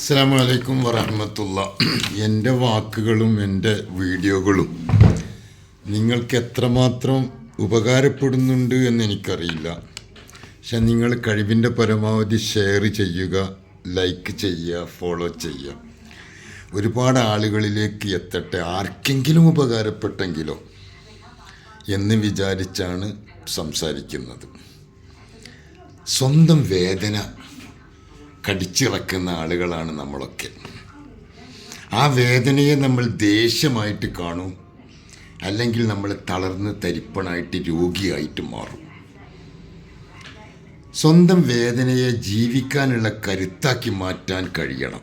അസ്സാം വലൈക്കും വറഹമത്തുള്ള. എന്റെ വാക്കുകളും എന്റെ വീഡിയോകളും നിങ്ങൾക്ക് എത്രമാത്രം ഉപകാരപ്പെടുന്നുണ്ട് എന്ന് എനിക്കറിയില്ല. പക്ഷെ നിങ്ങൾ കഴിവിന്റെ പരമാവധി ഷെയർ ചെയ്യുക ലൈക്ക് ചെയ്യുക ഫോളോ ചെയ്യുക. ഒരുപാട് ആളുകളിലേക്ക് എത്തട്ടെ ആർക്കെങ്കിലും ഉപകാരപ്പെട്ടെങ്കിലോ എന്ന് വിചാരിച്ചാണ് സംസാരിക്കുന്നത്. സ്വന്തം വേദന കടിച്ചിറക്കുന്ന ആളുകളാണ് നമ്മളൊക്കെ. ആ വേദനയെ നമ്മൾ ദേഷ്യമായിട്ട് കാണും. അല്ലെങ്കിൽ നമ്മൾ തളർന്ന് തരിപ്പണായിട്ട് രോഗിയായിട്ട് മാറും. സ്വന്തം വേദനയെ ജീവിക്കാനുള്ള കരുത്താക്കി മാറ്റാൻ കഴിയണം.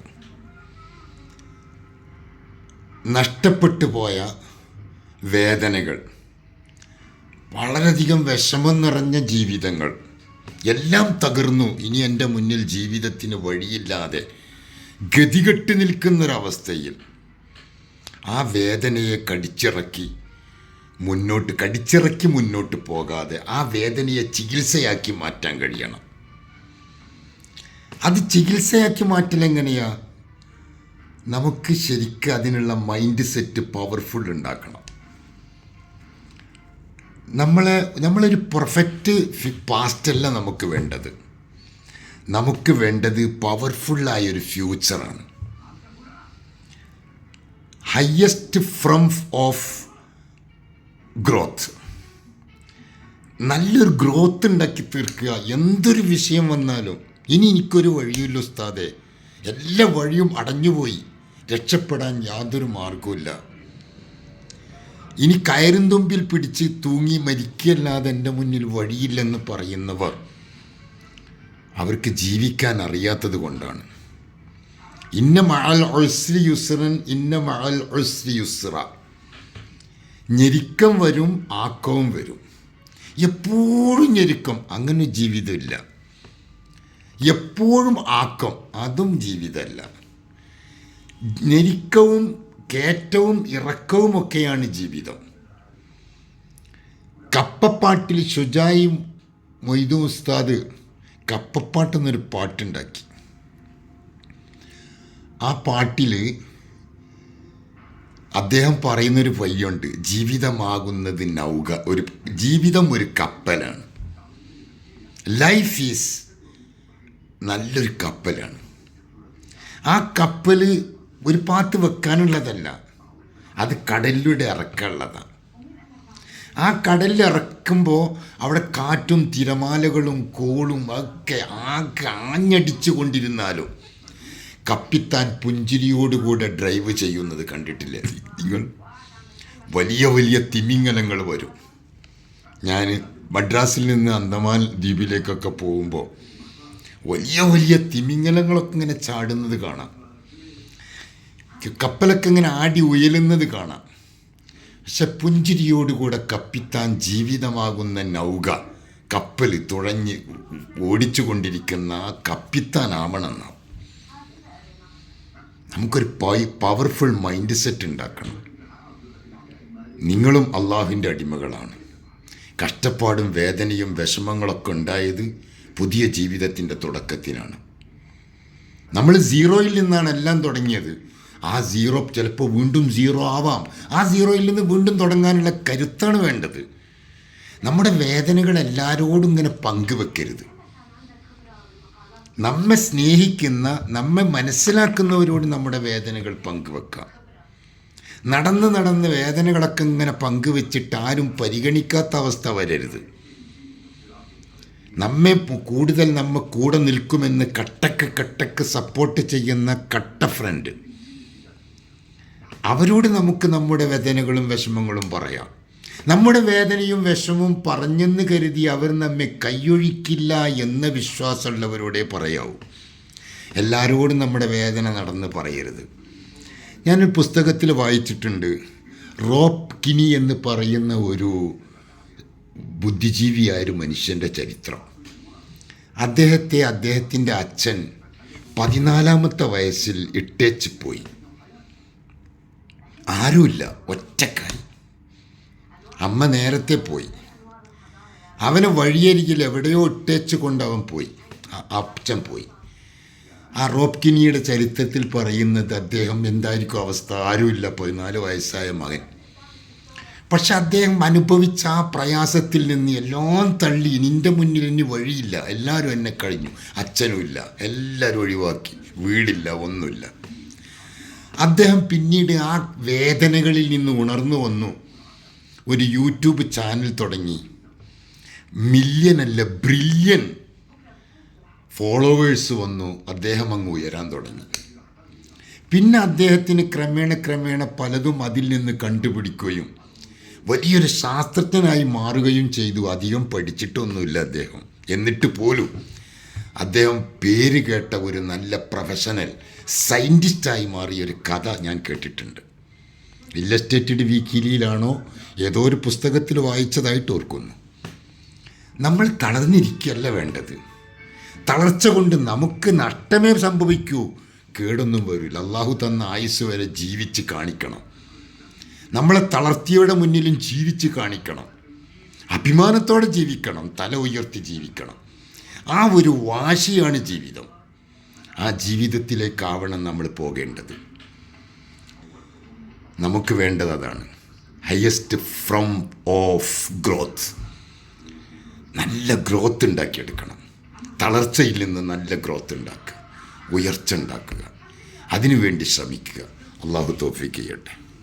നഷ്ടപ്പെട്ടു പോയ വേദനകൾ. വളരെയധികം വിഷമം നിറഞ്ഞ ജീവിതങ്ങൾ. എല്ലാം തകർന്നു. ഇനി എന്റെ മുന്നിൽ ജീവിതത്തിന് വഴിയില്ലാതെ ഗതികെട്ട് നിൽക്കുന്നൊരവസ്ഥയിൽ ആ വേദനയെ കടിച്ചിറക്കി മുന്നോട്ട് കടിച്ചിറക്കി മുന്നോട്ട് പോകാതെ ആ വേദനയെ ചികിത്സയാക്കി മാറ്റാൻ കഴിയണം. അത് ചികിത്സയാക്കി മാറ്റൽ എങ്ങനെയാ? നമുക്ക് ശരിക്കും അതിനുള്ള മൈൻഡ് സെറ്റ് പവർഫുൾ ഉണ്ടാക്കണം. നമ്മളെ നമ്മളൊരു പെർഫെക്റ്റ് പാസ്റ്റല്ല നമുക്ക് വേണ്ടത്. നമുക്ക് വേണ്ടത് പവർഫുള്ളായൊരു ഫ്യൂച്ചറാണ് ഹയ്യസ്റ്റ് ഫ്രം ഓഫ് ഗ്രോത്ത് നല്ലൊരു ഗ്രോത്ത് ഉണ്ടാക്കി തീർക്കുക. എന്തൊരു വിഷയം വന്നാലും ഇനി എനിക്കൊരു വഴിയില്ല ഉസ്താദെ. എല്ലാ വഴിയും അടഞ്ഞുപോയി. രക്ഷപ്പെടാൻ യാതൊരു മാർഗവുമില്ല ഇനി കയറും തുമ്പിൽ പിടിച്ച് തൂങ്ങി മരിക്കല്ലാതെ എന്റെ മുന്നിൽ വഴിയില്ലെന്ന് പറയുന്നവർ അവർക്ക് ജീവിക്കാൻ അറിയാത്തത് കൊണ്ടാണ്. ഇന്ന മഴൽ ഒഴ്സ്രി യുസ്രൻ ഇന്ന മഴൽ ഒഴ്സ്രി യുസ്ര. ഞെരുക്കം വരും ആക്കവും വരും. എപ്പോഴും ഞെരുക്കം അങ്ങനെ ജീവിതമില്ല. എപ്പോഴും ആക്കം അതും ജീവിതമല്ല. ഞെരുക്കവും കയറ്റവും ഇറക്കവുമൊക്കെയാണ് ജീവിതം. കപ്പപ്പാട്ടിൽ ഷുജായും മൊയ്തു ഉസ്താദ് കപ്പപ്പാട്ട് എന്നൊരു പാട്ടുണ്ടാക്കി. ആ പാട്ടിൽ അദ്ദേഹം പറയുന്നൊരു വയ്യുണ്ട് ജീവിതമാകുന്നത് നൗക ഒരു ജീവിതം ഒരു കപ്പലാണ്. ലൈഫ് ഈസ് നല്ലൊരു കപ്പലാണ്. ആ കപ്പൽ ഒരു പാത്ത് വെക്കാനുള്ളതല്ല. അത് കടലിലൂടെ ഇറക്കാനുള്ളതാണ് ആ കടലിൽ ഇറക്കുമ്പോൾ അവിടെ കാറ്റും തിരമാലകളും കോളും ഒക്കെ ആകെ ആഞ്ഞടിച്ചു കൊണ്ടിരുന്നാലും കപ്പിത്താൻ പുഞ്ചിരിയോടുകൂടെ ഡ്രൈവ് ചെയ്യുന്നത് കണ്ടിട്ടില്ല? നിങ്ങൾ വലിയ വലിയ തിമിംഗലങ്ങൾ വരും. ഞാൻ മദ്രാസിൽ നിന്ന് അന്തമാൻ ദ്വീപിലേക്കൊക്കെ പോകുമ്പോൾ വലിയ വലിയ തിമിംഗലങ്ങളൊക്കെ ഇങ്ങനെ ചാടുന്നത് കാണാം. കപ്പലൊക്കെ ഇങ്ങനെ ആടി ഉയലുന്നത് കാണാം. പക്ഷെ പുഞ്ചിരിയോടുകൂടെ കപ്പിത്താൻ ജീവിതമാകുന്ന നൗക കപ്പൽ തുഴഞ്ഞ് ഓടിച്ചു കൊണ്ടിരിക്കുന്ന ആ കപ്പിത്താൻ ആവണമെന്നാണ് നമുക്കൊരു പൈ പവർഫുൾ മൈൻഡ് സെറ്റ് ഉണ്ടാക്കണം. നിങ്ങളും അള്ളാഹുവിന്റെ അടിമകളാണ്. കഷ്ടപ്പാടും വേദനയും വിഷമങ്ങളൊക്കെ ഉണ്ടായത് പുതിയ ജീവിതത്തിന്റെ തുടക്കത്തിനാണ് നമ്മൾ സീറോയിൽ നിന്നാണ് എല്ലാം തുടങ്ങിയത്. ആ സീറോ ചിലപ്പോൾ വീണ്ടും സീറോ ആവാം. ആ സീറോയിൽ നിന്ന് വീണ്ടും തുടങ്ങാനുള്ള കരുത്താണ് വേണ്ടത്. നമ്മുടെ വേദനകൾ എല്ലാവരോടും ഇങ്ങനെ പങ്കുവെക്കരുത്. നമ്മെ സ്നേഹിക്കുന്ന നമ്മെ മനസ്സിലാക്കുന്നവരോട് നമ്മുടെ വേദനകൾ പങ്കുവെക്കാം. നടന്ന് നടന്ന് വേദനകളൊക്കെ ഇങ്ങനെ പങ്കുവെച്ചിട്ട് ആരും പരിഗണിക്കാത്ത അവസ്ഥ വരരുത്. നമ്മെ കൂടുതൽ നമ്മ കൂടെ നിൽക്കുമെന്ന് കട്ടക്ക് കട്ടക്ക് സപ്പോർട്ട് ചെയ്യുന്ന കട്ട ഫ്രണ്ട് അവരോട് നമുക്ക് നമ്മുടെ വേദനകളും വിഷമങ്ങളും പറയാം. നമ്മുടെ വേദനയും വിഷമവും പറഞ്ഞെന്ന് കരുതി അവർ നമ്മെ കൈയൊഴിക്കില്ല എന്ന വിശ്വാസമുള്ളവരോടെ പറയാവൂ. എല്ലാവരോടും നമ്മുടെ വേദന നടന്ന് പറയരുത്. ഞാനൊരു പുസ്തകത്തിൽ വായിച്ചിട്ടുണ്ട്. റോപ്പ് കിനി എന്ന് പറയുന്ന ഒരു ബുദ്ധിജീവിയായ ഒരു മനുഷ്യന്റെ ചരിത്രം. അദ്ദേഹത്തെ അദ്ദേഹത്തിന്റെ അച്ഛൻ പതിനാലാമത്തെ വയസ്സിൽ ഇട്ടേച്ച് പോയി. ആരുമില്ല. ഒറ്റക്കായി. അമ്മ നേരത്തെ പോയി. അവന് വഴിയരികിൽ എവിടെയോ ഇട്ടേച്ച് കൊണ്ട് അവൻ പോയി. അച്ഛൻ പോയി. ആ റോപ്കിനിയുടെ ചരിത്രത്തിൽ പറയുന്നത് അദ്ദേഹം എന്തായിരിക്കും അവസ്ഥ? ആരുമില്ല. പതിനാല് വയസ്സായ മകൻ. പക്ഷെ അദ്ദേഹം അനുഭവിച്ച ആ പ്രയാസത്തിൽ നിന്ന് എല്ലാം തള്ളി നിന്റെ മുന്നിൽ ഇനി വഴിയില്ല. എല്ലാവരും എന്നെ കഴിഞ്ഞു. അച്ഛനുമില്ല. എല്ലാവരും ഒഴിവാക്കി. വീടില്ല. ഒന്നുമില്ല. അദ്ദേഹം പിന്നീട് ആ വേദനകളിൽ നിന്ന് ഉണർന്നു വന്നു. ഒരു യൂട്യൂബ് ചാനൽ തുടങ്ങി. മില്യൻ അല്ല ബ്രില്യൺ ഫോളോവേഴ്സ് വന്നു. അദ്ദേഹം അങ്ങ് ഉയരാൻ തുടങ്ങി. പിന്നെ അദ്ദേഹത്തിന് ക്രമേണ ക്രമേണ പലതും അതിൽ നിന്ന് കണ്ടുപിടിക്കുകയും വലിയൊരു ശാസ്ത്രജ്ഞനായി മാറുകയും ചെയ്തു. അധികം പഠിച്ചിട്ടൊന്നുമില്ല അദ്ദേഹം. എന്നിട്ട് പോലും അദ്ദേഹം പേര് കേട്ട ഒരു നല്ല പ്രൊഫഷണൽ സയന്റിസ്റ്റായി മാറിയ ഒരു കഥ ഞാൻ കേട്ടിട്ടുണ്ട്. ഇല്ലസ്റ്റേറ്റഡ് വീക്കിലിയിലാണോ ഏതോ ഒരു പുസ്തകത്തിൽ വായിച്ചതായിട്ട് ഓർക്കുന്നു. നമ്മൾ തളർന്നിരിക്കുകയല്ല വേണ്ടത്. തളർച്ച കൊണ്ട് നമുക്ക് നഷ്ടമേ സംഭവിക്കൂ. കേടൊന്നും വരില്ല. അള്ളാഹു തന്ന ആയുസ് വരെ ജീവിച്ച് കാണിക്കണം. നമ്മളെ തളർത്തിയവരുടെ മുന്നിലും ജീവിച്ച് കാണിക്കണം. അഭിമാനത്തോടെ ജീവിക്കണം. തല ഉയർത്തി ജീവിക്കണം. ആ ഒരു വാശിയാണ് ജീവിതം. ആ ജീവിതത്തിലേക്കാവണം നമ്മൾ പോകേണ്ടത്. നമുക്ക് വേണ്ടത് അതാണ്. ഹയസ്റ്റ് ഫ്രം ഓഫ് ഗ്രോത്ത് നല്ല ഗ്രോത്ത് ഉണ്ടാക്കിയെടുക്കണം. തളർച്ചയിൽ നിന്ന് നല്ല ഗ്രോത്ത് ഉണ്ടാക്കുക. ഉയർച്ച ഉണ്ടാക്കുക. അതിനുവേണ്ടി ശ്രമിക്കുക. അള്ളാഹു തോഫിക്ക് ചെയ്യട്ടെ.